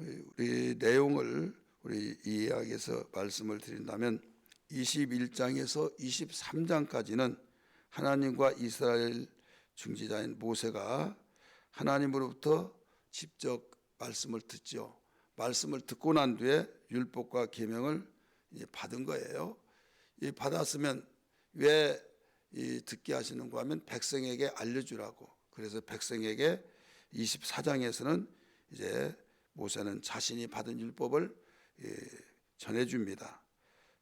우리 내용을 우리 이야기해서 말씀을 드린다면 21장에서 23장까지는 하나님과 이스라엘 중지자인 모세가 하나님으로부터 직접 말씀을 듣죠. 말씀을 듣고 난 뒤에 율법과 계명을 받은 거예요. 이 받았으면 왜이 듣게 하시는가 하면 백성에게 알려주라고. 그래서 백성에게 24장에서는 이제 모세는 자신이 받은 율법을 예, 전해줍니다.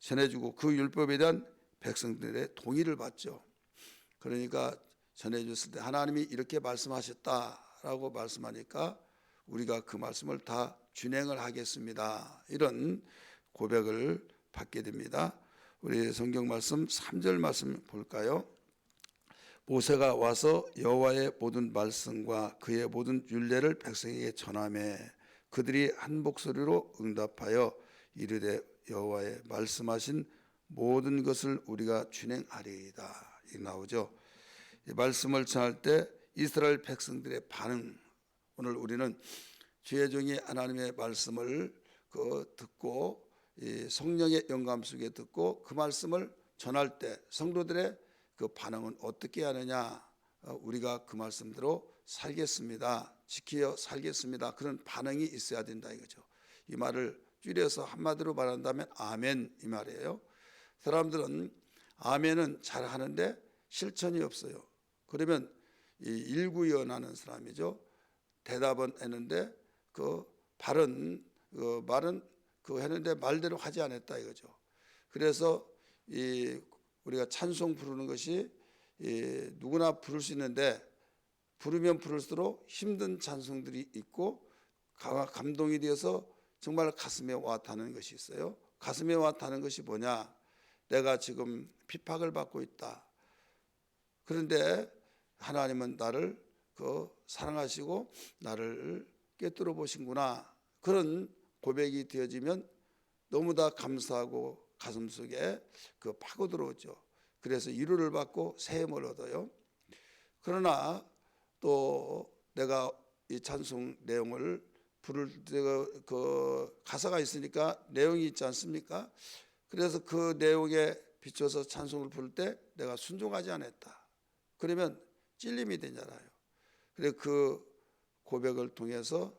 전해주고 그 율법에 대한 백성들의 동의를 받죠. 그러니까 전해줬을 때 하나님이 이렇게 말씀하셨다라고 말씀하니까 우리가 그 말씀을 다 준행을 하겠습니다. 이런 고백을 받게 됩니다. 우리 성경 말씀 3절 말씀 볼까요? 모세가 와서 여호와의 모든 말씀과 그의 모든 율례를 백성에게 전하매 그들이 한 목소리로 응답하여 이르되 여호와의 말씀하신 모든 것을 우리가 준행하리이다. 이 나오죠. 이 말씀을 전할 때 이스라엘 백성들의 반응 오늘 우리는 주의 종이 하나님의 말씀을 그 듣고 이 성령의 영감 속에 듣고 그 말씀을 전할 때 성도들의 그 반응은 어떻게 하느냐? 어, 우리가 그 말씀대로 살겠습니다. 지키어 살겠습니다. 그런 반응이 있어야 된다 이거죠. 이 말을 줄여서 한마디로 말한다면 아멘 이 말이에요. 사람들은 아멘은 잘 하는데 실천이 없어요. 그러면 이 일구연하는 사람이죠. 대답은 했는데 그 발은 그 말은 그 했는데 말대로 하지 않았다 이거죠. 그래서 이 우리가 찬송 부르는 것이 이 누구나 부를 수 있는데 부르면 부를수록 힘든 찬송들이 있고 감동이 되어서 정말 가슴에 와 닿는 것이 있어요. 가슴에 와 닿는 것이 뭐냐? 내가 지금 핍박을 받고 있다. 그런데 하나님은 나를 그 사랑하시고 나를 꿰뚫어 보신구나. 그런 고백이 되어지면 너무나 감사하고 가슴 속에 그 파고 들어오죠. 그래서 위로를 받고 새 힘을 얻어요. 그러나 또 내가 이 찬송 내용을 부를 때가 그 가사가 있으니까 내용이 있지 않습니까? 그래서 그 내용에 비춰서 찬송을 부를 때 내가 순종하지 않았다. 그러면 찔림이 되잖아요. 그래 그 고백을 통해서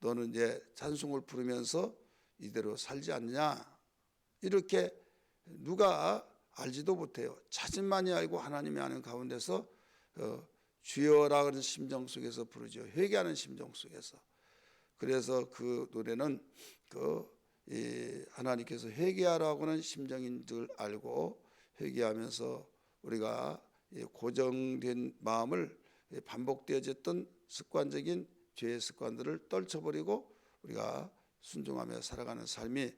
너는 이제 찬송을 부르면서 이대로 살지 않냐 이렇게 누가 알지도 못해요. 자신만이 알고 하나님이 아는 가운데서 어, 주여라 그런 심정 속에서 부르죠. 회개하는 심정 속에서. 그래서 그 노래는 그 하나님께서 회개하라고는 심정인 줄 알고 회개하면서 우리가 고정된 마음을 반복되어졌던 습관적인 죄의 습관들을 떨쳐버리고 우리가 순종하며 살아가는 삶이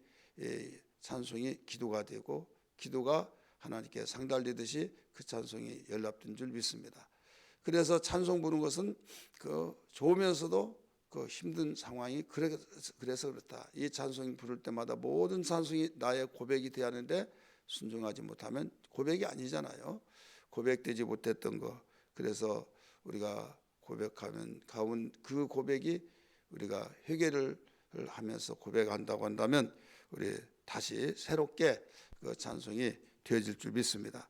찬송이 기도가 되고 기도가 하나님께 상달되듯이 그 찬송이 연락된 줄 믿습니다. 그래서 찬송 부르는 것은 그 좋으면서도 그 힘든 상황이 그래서 그렇다. 이 찬송 부를 때마다 모든 찬송이 나의 고백이 되야 하는데 순종하지 못하면 고백이 아니잖아요. 고백되지 못했던 거. 그래서 우리가 고백하면 가운 그 고백이 우리가 회개를 하면서 고백한다고 한다면 우리 다시 새롭게 그 찬송이 되어질 줄 믿습니다.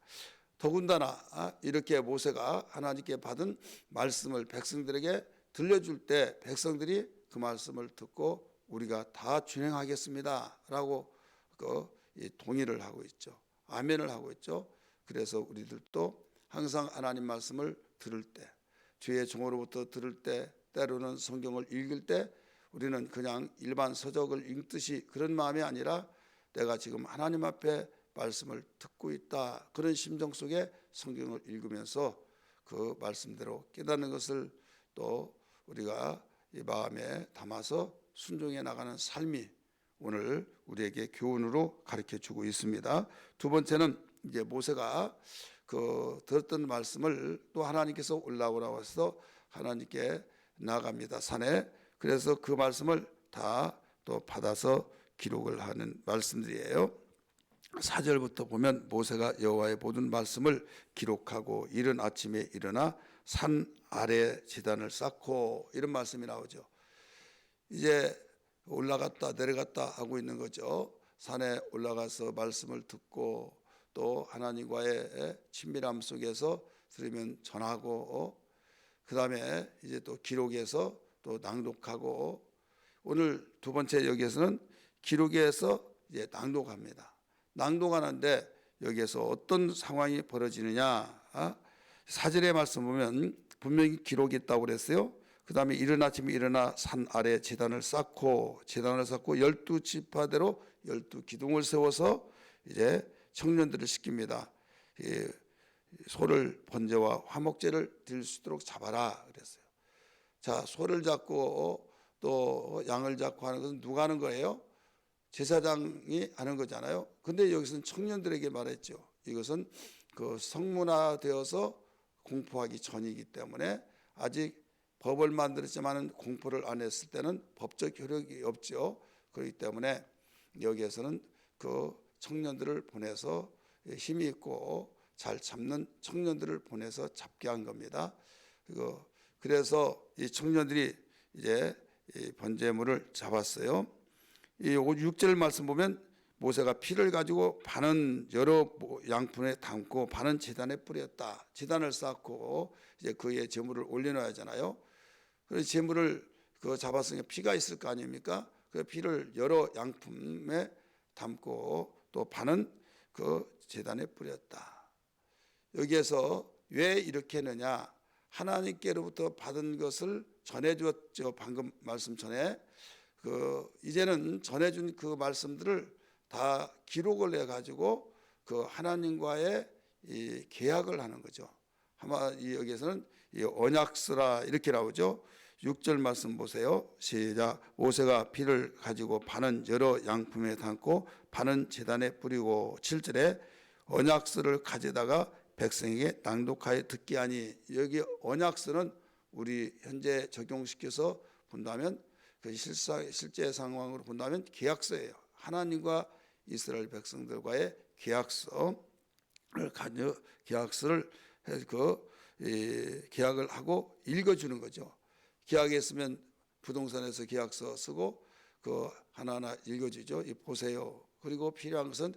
더군다나 아, 이렇게 모세가 하나님께 받은 말씀을 백성들에게 들려줄 때 백성들이 그 말씀을 듣고 우리가 다 준행하겠습니다 라고 그 동의를 하고 있죠. 아멘을 하고 있죠. 그래서 우리들도 항상 하나님 말씀을 들을 때 주의 종으로부터 들을 때 때로는 성경을 읽을 때 우리는 그냥 일반 서적을 읽듯이 그런 마음이 아니라 내가 지금 하나님 앞에 말씀을 듣고 있다 그런 심정 속에 성경을 읽으면서 그 말씀대로 깨닫는 것을 또 우리가 이 마음에 담아서 순종해 나가는 삶이 오늘 우리에게 교훈으로 가르쳐 주고 있습니다. 두 번째는 이제 모세가 그 들었던 말씀을 또 하나님께서 올라오라 해서 하나님께 나갑니다. 산에. 그래서 그 말씀을 다 또 받아서 기록을 하는 말씀들이에요. 4절부터 보면 모세가 여호와의 모든 말씀을 기록하고 이른 아침에 일어나 산 아래 지단을 쌓고 이런 말씀이 나오죠. 이제 올라갔다 내려갔다 하고 있는 거죠. 산에 올라가서 말씀을 듣고 또 하나님과의 친밀함 속에서 들으면 전하고 그 다음에 이제 또 기록해서 또 낭독하고 오늘 두 번째 여기에서는 기록해서 이제 낭독합니다. 낭독하는데 여기에서 어떤 상황이 벌어지느냐? 아? 사절의 말씀 보면 분명히 기록이 있다고 그랬어요. 그 다음에 이른 아침에 일어나 산 아래 재단을 쌓고 재단을 쌓고 열두 지파대로 열두 기둥을 세워서 이제 청년들을 시킵니다. 이 소를 번제와 화목제를 드릴 수 있도록 잡아라 그랬어요. 자 소를 잡고 또 양을 잡고 하는 것은 누가 하는 거예요? 제사장이 하는 거잖아요. 근데 여기서는 청년들에게 말했죠. 이것은 그 성문화 되어서 공포하기 전이기 때문에 아직 법을 만들었지만은 공포를 안 했을 때는 법적 효력이 없죠. 그렇기 때문에 여기에서는 그 청년들을 보내서 힘이 있고 잘 잡는 청년들을 보내서 잡게 한 겁니다. 그래서 이 청년들이 이제 이 번제물을 잡았어요. 이 6절 말씀 보면 모세가 피를 가지고 반은 여러 양푼에 담고 반은 제단에 뿌렸다. 제단을 쌓고 이제 그의 제물을 올려놔야 하잖아요. 그래서 제물을 그 잡았으니까 피가 있을 거 아닙니까? 그 피를 여러 양품에 담고 또 반은 그 제단에 뿌렸다. 여기에서 왜 이렇게 했느냐? 하나님께로부터 받은 것을 전해 주었죠. 방금 말씀 전에 그 이제는 전해준 그 말씀들을 다 기록을 해 가지고 그 하나님과의 이 계약을 하는 거죠. 아마 이 여기에서는 이 언약서라 이렇게 나오죠. 6절 말씀 보세요. 시작. 모세가 피를 가지고 반은 여러 양품에 담고 반은 제단에 뿌리고 7절에 언약서를 가져다가 백성에게 낭독하여 듣게 하니 여기 언약서는 우리 현재 적용시켜서 본다면 그 실사, 실제 상황으로 본다면 계약서예요. 하나님과 이스라엘 백성들과의 계약서를 가져 계약서를 그 이, 계약을 하고 읽어주는 거죠. 계약했으면 부동산에서 계약서 쓰고 그 하나하나 읽어주죠. 이 보세요. 그리고 필요한 것은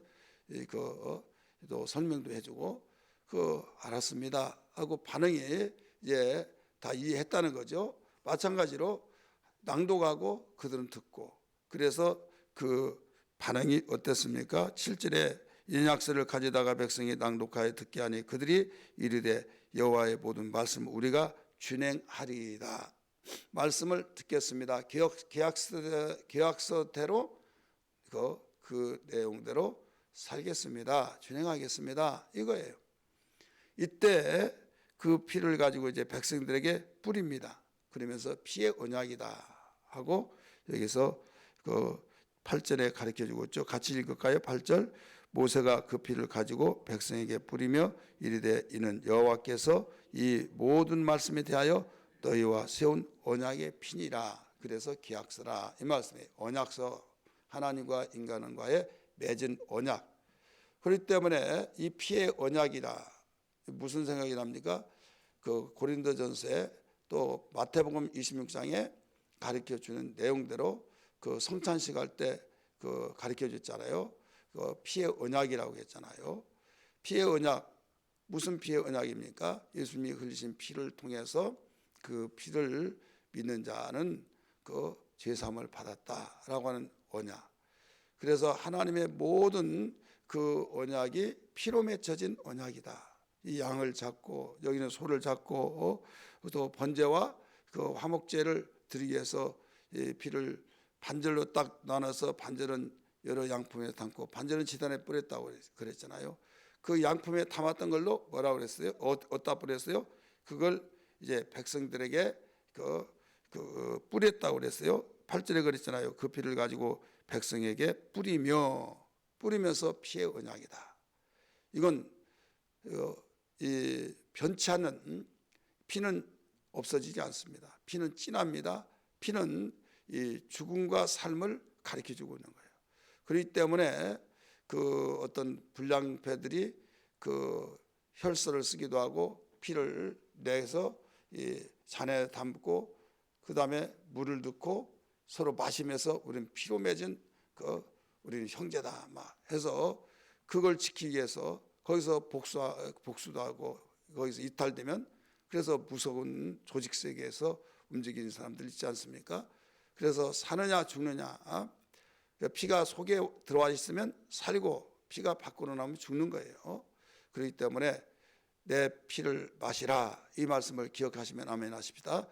그또 설명도 해주고 그 알았습니다 하고 반응이 이제 다 이해했다는 거죠. 마찬가지로 낭독하고 그들은 듣고 그래서 그 반응이 어땠습니까? 7절에 인약서를 가져다가 백성이 낭독하여 듣게 하니 그들이 이르되 여호와의 모든 말씀 우리가 준행하리이다. 말씀을 듣겠습니다. 계약, 계약서, 계약서대로 그, 그 내용대로 살겠습니다. 준행하겠습니다. 이거예요. 이때 그 피를 가지고 이제 백성들에게 뿌립니다. 그러면서 피의 언약이다 하고 여기서 그 8절에 가르쳐 주고 있죠. 같이 읽을까요? 8절. 모세가 그 피를 가지고 백성에게 뿌리며 이르되 이는 여호와께서 이 모든 말씀에 대하여 너희와 세운 언약의 피니라. 그래서 기약서라 이 말씀이에요. 언약서 하나님과 인간과의 맺은 언약. 그렇기 때문에 이 피의 언약이라 무슨 생각이 납니까? 그 고린도전서에 또 마태복음 26장에 가르쳐 주는 내용대로 그 성찬식 할 때 그 가르쳐 줬잖아요. 그 피의 언약이라고 했잖아요. 피의 언약 무슨 피의 언약입니까? 예수님이 흘리신 피를 통해서 그 피를 믿는 자는 그 제삼을 받았다라고 하는 언약. 그래서 하나님의 모든 그 언약이 피로 맺혀진 언약이다. 이 양을 잡고 여기는 소를 잡고 어, 또 번제와 그 화목제를 드리기 위해서 이 피를 반절로 딱 나눠서 반절은 여러 양품에 담고 반절은 지단에 뿌렸다고 그랬잖아요. 그 양품에 담았던 걸로 뭐라 그랬어요? 어, 어디다 뿌렸어요? 그걸 이제 백성들에게 그, 그 뿌렸다고 그랬어요. 8절에 그랬잖아요. 그 피를 가지고 백성에게 뿌리며 뿌리면서 피의 언약이다. 이건 어, 이 변치 않는 피는 없어지지 않습니다. 피는 진합니다. 피는 이 죽음과 삶을 가르쳐 주고 있는 거예요. 그렇기 때문에 그 어떤 불량배들이 그 혈서를 쓰기도 하고 피를 내서 이 잔에 담고 그 다음에 물을 넣고 서로 마시면서 우리는 피로 맺은 그 우리는 형제다 막 해서 그걸 지키기 위해서 거기서 복수 복수도 하고 거기서 이탈되면 그래서 무서운 조직 세계에서 움직이는 사람들 있지 않습니까? 그래서 사느냐 죽느냐 아? 피가 속에 들어와 있으면 살고 피가 밖으로 나오면 죽는 거예요. 그렇기 때문에 내 피를 마시라 이 말씀을 기억하시면 아멘 하십니다.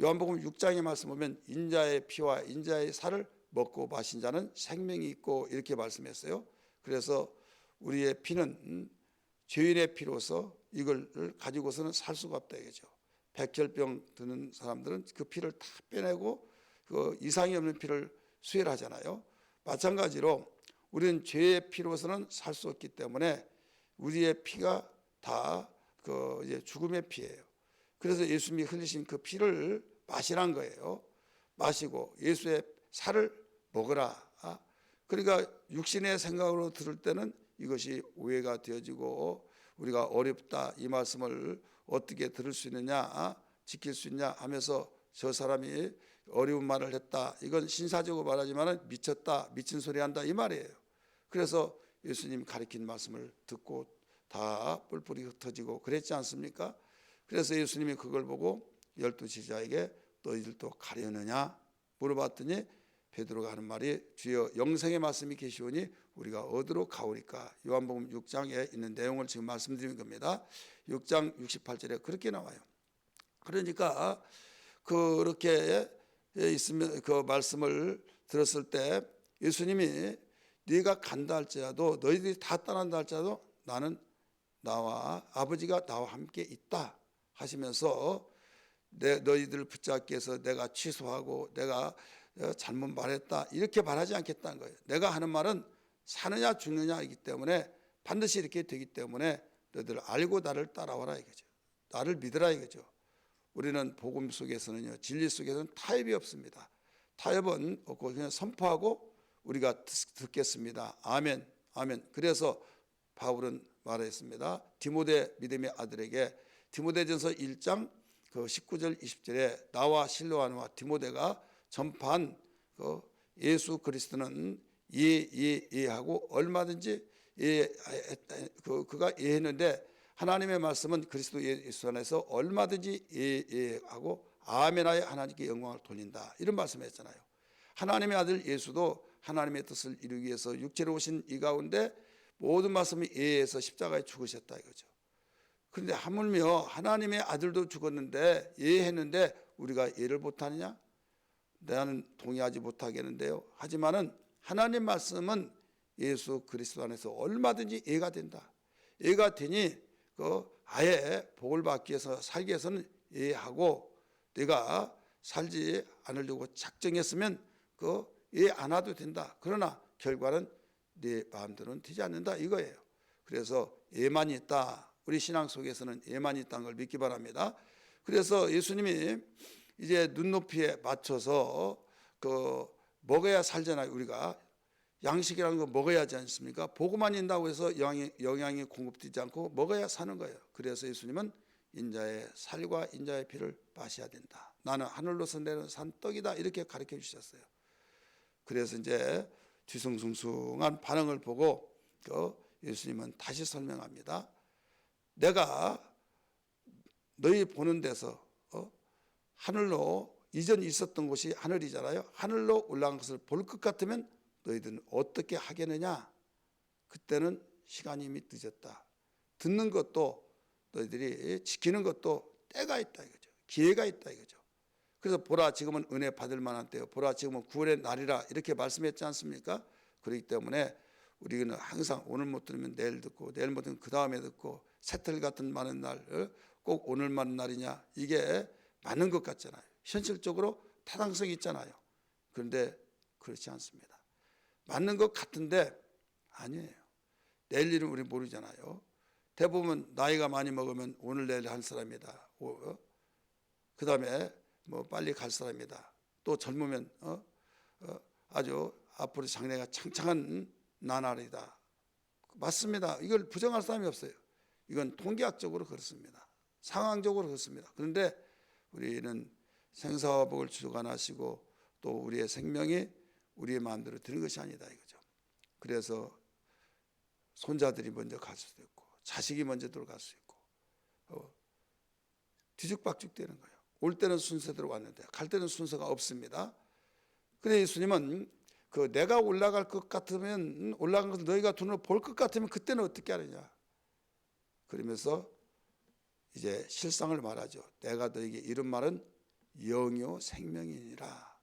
요한복음 6장의 말씀 보면 인자의 피와 인자의 살을 먹고 마신 자는 생명이 있고 이렇게 말씀했어요. 그래서 우리의 피는 음, 죄인의 피로서 이걸 가지고서는 살 수가 없다 이거죠. 백혈병 드는 사람들은 그 피를 다 빼내고 그 이상이 없는 피를 수혈하잖아요. 마찬가지로 우리는 죄의 피로서는 살 수 없기 때문에 우리의 피가 다 그 이제 죽음의 피예요. 그래서 예수님이 흘리신 그 피를 마시란 거예요. 마시고 예수의 살을 먹으라. 아, 그러니까 육신의 생각으로 들을 때는 이것이 오해가 되어지고 우리가 어렵다 이 말씀을 어떻게 들을 수 있느냐 아, 지킬 수 있냐 하면서 저 사람이 어려운 말을 했다. 이건 신사적으로 말하지만 미쳤다 미친 소리 한다 이 말이에요. 그래서 예수님 가르친 말씀을 듣고 다 뿔뿔이 흩어지고 그랬지 않습니까? 그래서 예수님이 그걸 보고 열두 제자에게 너희들도 가려느냐 물어봤더니 베드로가 하는 말이 주여 영생의 말씀이 계시오니 우리가 어디로 가오리까 요한복음 6장에 있는 내용을 지금 말씀드리는 겁니다. 6장 68절에 그렇게 나와요. 그러니까 그렇게 있으면 그 말씀을 들었을 때 예수님이 네가 간다 할지라도 너희들이 다 떠난다 할지라도 나는 나와 아버지가 나와 함께 있다 하시면서 내 너희들을 붙잡기 위해서 내가 취소하고 내가 어, 잘못 말했다 이렇게 말하지 않겠다는 거예요. 내가 하는 말은 사느냐 죽느냐이기 때문에 반드시 이렇게 되기 때문에 너희들 알고 나를 따라와라 이거죠. 나를 믿으라 이거죠. 우리는 복음 속에서는요 진리 속에서는 타협이 없습니다. 타협은 없고 그냥 선포하고 우리가 듣, 겠습니다 아멘, 아멘. 그래서 바울은 말했습니다. 디모데 믿음의 아들에게 디모데전서 1장 그 19절 20절에 나와 실로아와 디모데가 전판 그 예수 그리스도는 이해 이해하고 얼마든지 이해 그 그가 이해했는데 하나님의 말씀은 그리스도 예수 안에서 얼마든지 이해하고 아멘하여 하나님께 영광을 돌린다 이런 말씀했잖아요. 하나님의 아들 예수도 하나님의 뜻을 이루기 위해서 육체로 오신 이 가운데 모든 말씀을 이해해서 십자가에 죽으셨다 이거죠. 그런데 하물며 하나님의 아들도 죽었는데 이해했는데 우리가 이해를 못하느냐? 나는 동의하지 못하겠는데요. 하지만은 하나님 말씀은 예수 그리스도 안에서 얼마든지 이해가 된다. 이해가 되니 그 아예 복을 받기 위해서 살기 위해서는 이해하고 내가 살지 않으려고 작정했으면 그 이해 안 해도 된다. 그러나 결과는 네 마음대로는 되지 않는다 이거예요. 그래서 예만 있다. 우리 신앙 속에서는 예만 있다는 걸 믿기 바랍니다. 그래서 예수님이 이제 눈높이에 맞춰서 그 먹어야 살잖아요. 우리가 양식이라는 거 먹어야 하지 않습니까? 보고만 있다고 해서 영양이, 영양이 공급되지 않고 먹어야 사는 거예요. 그래서 예수님은 인자의 살과 인자의 피를 마셔야 된다. 나는 하늘로서 내는 산 떡이다 이렇게 가르쳐 주셨어요. 그래서 이제 뒤숭숭숭한 반응을 보고 그 예수님은 다시 설명합니다. 내가 너희 보는 데서 하늘로 이전 있었던 곳이 하늘이잖아요. 하늘로 올라간 것을 볼 것 같으면 너희들은 어떻게 하겠느냐? 그때는 시간이 이미 늦었다. 듣는 것도 너희들이 지키는 것도 때가 있다 이거죠. 기회가 있다 이거죠. 그래서 보라 지금은 은혜 받을 만한 때요. 보라 지금은 구원의 날이라 이렇게 말씀했지 않습니까? 그렇기 때문에 우리는 항상 오늘 못 들으면 내일 듣고 내일 못 들으면 그 다음에 듣고 새틀 같은 많은 날 꼭 오늘만 날이냐 이게 맞는 것 같잖아요. 현실적으로 타당성이 있잖아요. 그런데 그렇지 않습니다. 맞는 것 같은데 아니에요. 내일 일은 우리 모르잖아요. 대부분 나이가 많이 먹으면 오늘 내일 한 사람이다. 어? 그 다음에 뭐 빨리 갈 사람이다. 또 젊으면 어? 어? 아주 앞으로 장래가 창창한 나날이다. 맞습니다. 이걸 부정할 사람이 없어요. 이건 통계학적으로 그렇습니다. 상황적으로 그렇습니다. 그런데 우리는 생사화복을 주관하시고 또 우리의 생명이 우리의 마음대로 되는 것이 아니다 이거죠. 그래서 손자들이 먼저 갈 수도 있고 자식이 먼저 들어갈 수 있고 어, 뒤죽박죽 되는 거예요. 올 때는 순서대로 왔는데 갈 때는 순서가 없습니다. 근데 예수님은 그 내가 올라갈 것 같으면 올라간 것을 너희가 눈으로 볼 것 같으면 그때는 어떻게 하느냐. 그러면서 이제 실상을 말하죠. 내가 너에게 이런 말은 영요 생명이니라.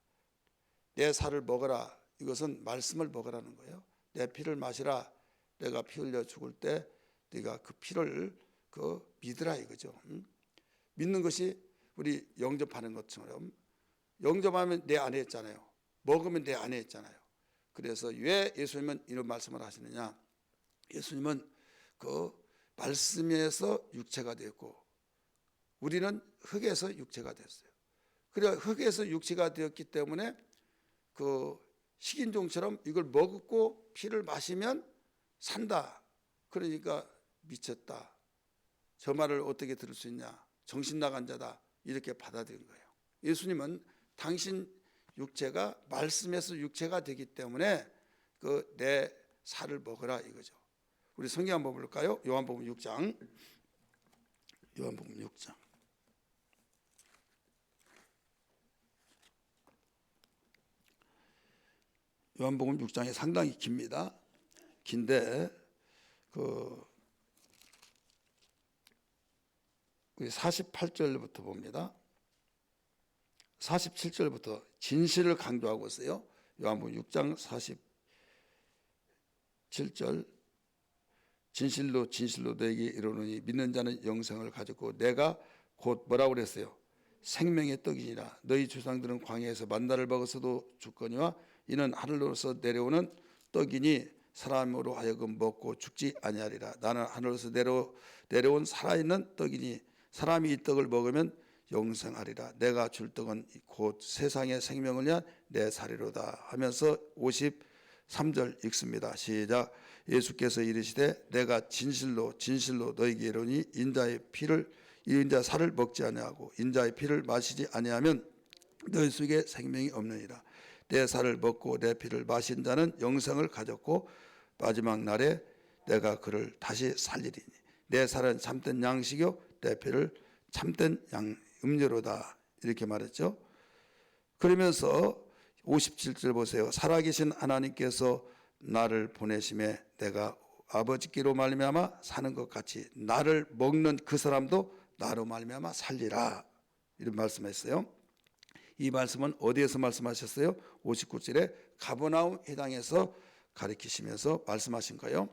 내 살을 먹어라. 이것은 말씀을 먹으라는 거예요. 내 피를 마시라. 내가 피 흘려 죽을 때 네가 그 피를 그 믿으라 이거죠. 음? 믿는 것이 우리 영접하는 것처럼 영접하면 내 안에 있잖아요. 먹으면 내 안에 있잖아요. 그래서 왜 예수님은 이런 말씀을 하시느냐? 예수님은 그 말씀에서 육체가 되었고 우리는 흙에서 육체가 됐어요. 그래 흙에서 육체가 되었기 때문에 그 식인종처럼 이걸 먹고 피를 마시면 산다. 그러니까 미쳤다. 저 말을 어떻게 들을 수 있냐? 정신 나간 자다. 이렇게 받아들인 거예요. 예수님은 당신 육체가 말씀에서 육체가 되기 때문에 그 내 살을 먹으라 이거죠. 우리 성경 한번 볼까요? 요한복음 6장. 요한복음 6장. 요한복음 6장이 상당히 깁니다. 긴데 그 48절부터 봅니다. 47절부터 진실을 강조하고 있어요. 요한복음 6장 47절 진실로 진실로 너에게 이르노니 믿는 자는 영생을 가졌고 내가 곧 뭐라고 그랬어요? 생명의 떡이니라 너희 조상들은 광야에서 만나를 먹어서도 죽거니와 이는 하늘로서 내려오는 떡이니 사람으로 하여금 먹고 죽지 아니하리라. 나는 하늘로서 내려 내려온 살아있는 떡이니 사람이 이 떡을 먹으면 영생하리라. 내가 줄 떡은 곧 세상의 생명을 위한 내 살이로다. 하면서 53절 읽습니다. 시작. 예수께서 이르시되 내가 진실로 진실로 너희에게 이르니 인자의 피를 이 인자 살을 먹지 아니하고 인자의 피를 마시지 아니하면 너희 속에 생명이 없느니라 내 살을 먹고 내 피를 마신 자는 영생을 가졌고 마지막 날에 내가 그를 다시 살리리니 내 살은 참된 양식이요 내 피를 참된 양 음료로다 이렇게 말했죠. 그러면서 57절 보세요. 살아계신 하나님께서 나를 보내심에 내가 아버지께로 말미암아 사는 것 같이 나를 먹는 그 사람도 나로 말미암아 살리라 이런 말씀했어요. 이 말씀은 어디에서 말씀하셨어요? 59절에 가버나움 회당에서 가리키시면서 말씀하신 거예요.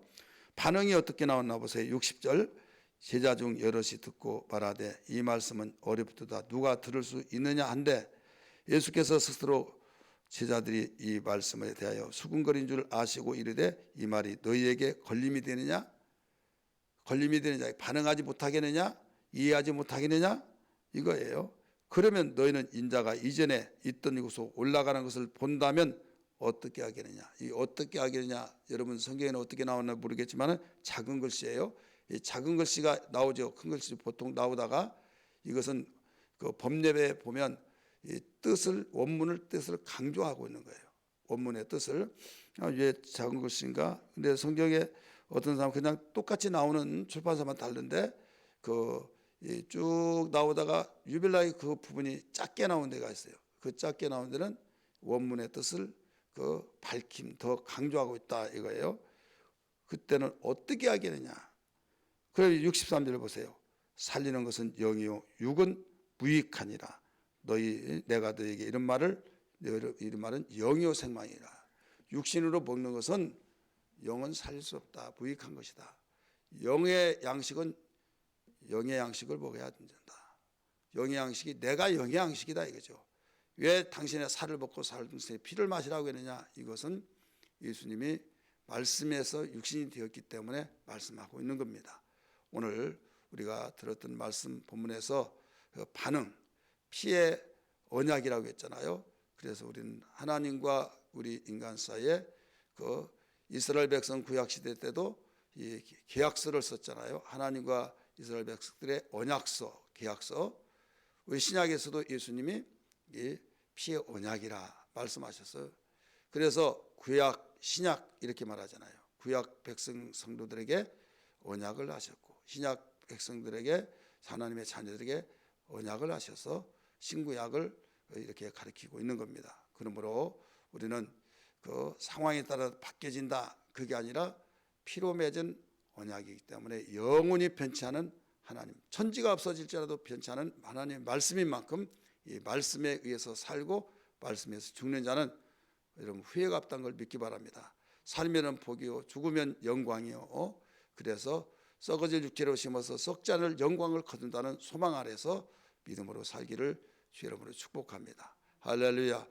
반응이 어떻게 나왔나 보세요. 60절 제자 중 여럿이 듣고 말하되 이 말씀은 어렵도다 누가 들을 수 있느냐 한데 예수께서 스스로 제자들이 이 말씀에 대하여 수군거린 줄 아시고 이르되 이 말이 너희에게 걸림이 되느냐 걸림이 되느냐 반응하지 못하겠느냐 이해하지 못하겠느냐 이거예요. 그러면 너희는 인자가 이전에 있던 이곳으로 올라가는 것을 본다면 어떻게 하겠느냐? 이 어떻게 하겠느냐? 여러분 성경에는 어떻게 나왔나 모르겠지만 작은 글씨예요. 이 작은 글씨가 나오죠. 큰 글씨 보통 나오다가 이것은 그 법례에 보면 이 뜻을 원문을 뜻을 강조하고 있는 거예요. 원문의 뜻을 아, 왜 작은 글씨인가? 근데 성경에 어떤 사람 그냥 똑같이 나오는 출판사만 다른데 그 쭉 나오다가 유빌라의 그 부분이 작게 나온 데가 있어요. 그 작게 나온 데는 원문의 뜻을 그 밝힘 더 강조하고 있다 이거예요. 그때는 어떻게 하겠느냐? 그럼 63절 보세요. 살리는 것은 영이요 육은 무익하니라. 너희 내가 너에게 이런 말을 이런 말은 영이요 생망이라. 육신으로 먹는 것은 영은 살릴 수 없다. 무익한 것이다. 영의 양식은 영의 양식을 먹어야 된다. 영의 양식이 내가 영의 양식이다 이거죠. 왜 당신의 살을 먹고 살등의 피를 마시라고 했느냐? 이것은 예수님이 말씀에서 육신이 되었기 때문에 말씀하고 있는 겁니다. 오늘 우리가 들었던 말씀 본문에서 그 반응, 피의 언약이라고 했잖아요. 그래서 우리는 하나님과 우리 인간 사이에 그 이스라엘 백성 구약 시대 때도 이 계약서를 썼잖아요. 하나님과 이스라엘 백성들의 언약서, 계약서. 우리 신약에서도 예수님이 이 피의 언약이라 말씀하셨어요. 그래서 구약, 신약 이렇게 말하잖아요. 구약 백성 성도들에게 언약을 하셨고 신약 백성들에게 하나님의 자녀들에게 언약을 하셔서 신구약을 이렇게 가르치고 있는 겁니다. 그러므로 우리는 그 상황에 따라 바뀌어진다. 그게 아니라 피로 맺은 언약이기 때문에 영원히 변치 않은 하나님, 천지가 없어질지라도 변치 않은 하나님의 말씀인 만큼 이 말씀에 의해서 살고 말씀에서 죽는 자는 여러분 후회가 없다는 걸 믿기 바랍니다. 살면은 복이요, 죽으면 영광이요. 어? 그래서 썩어질 육체로 심어서 썩지 않을 영광을 거둔다는 소망 아래서 믿음으로 살기를 주 여러분으로 축복합니다. 할렐루야.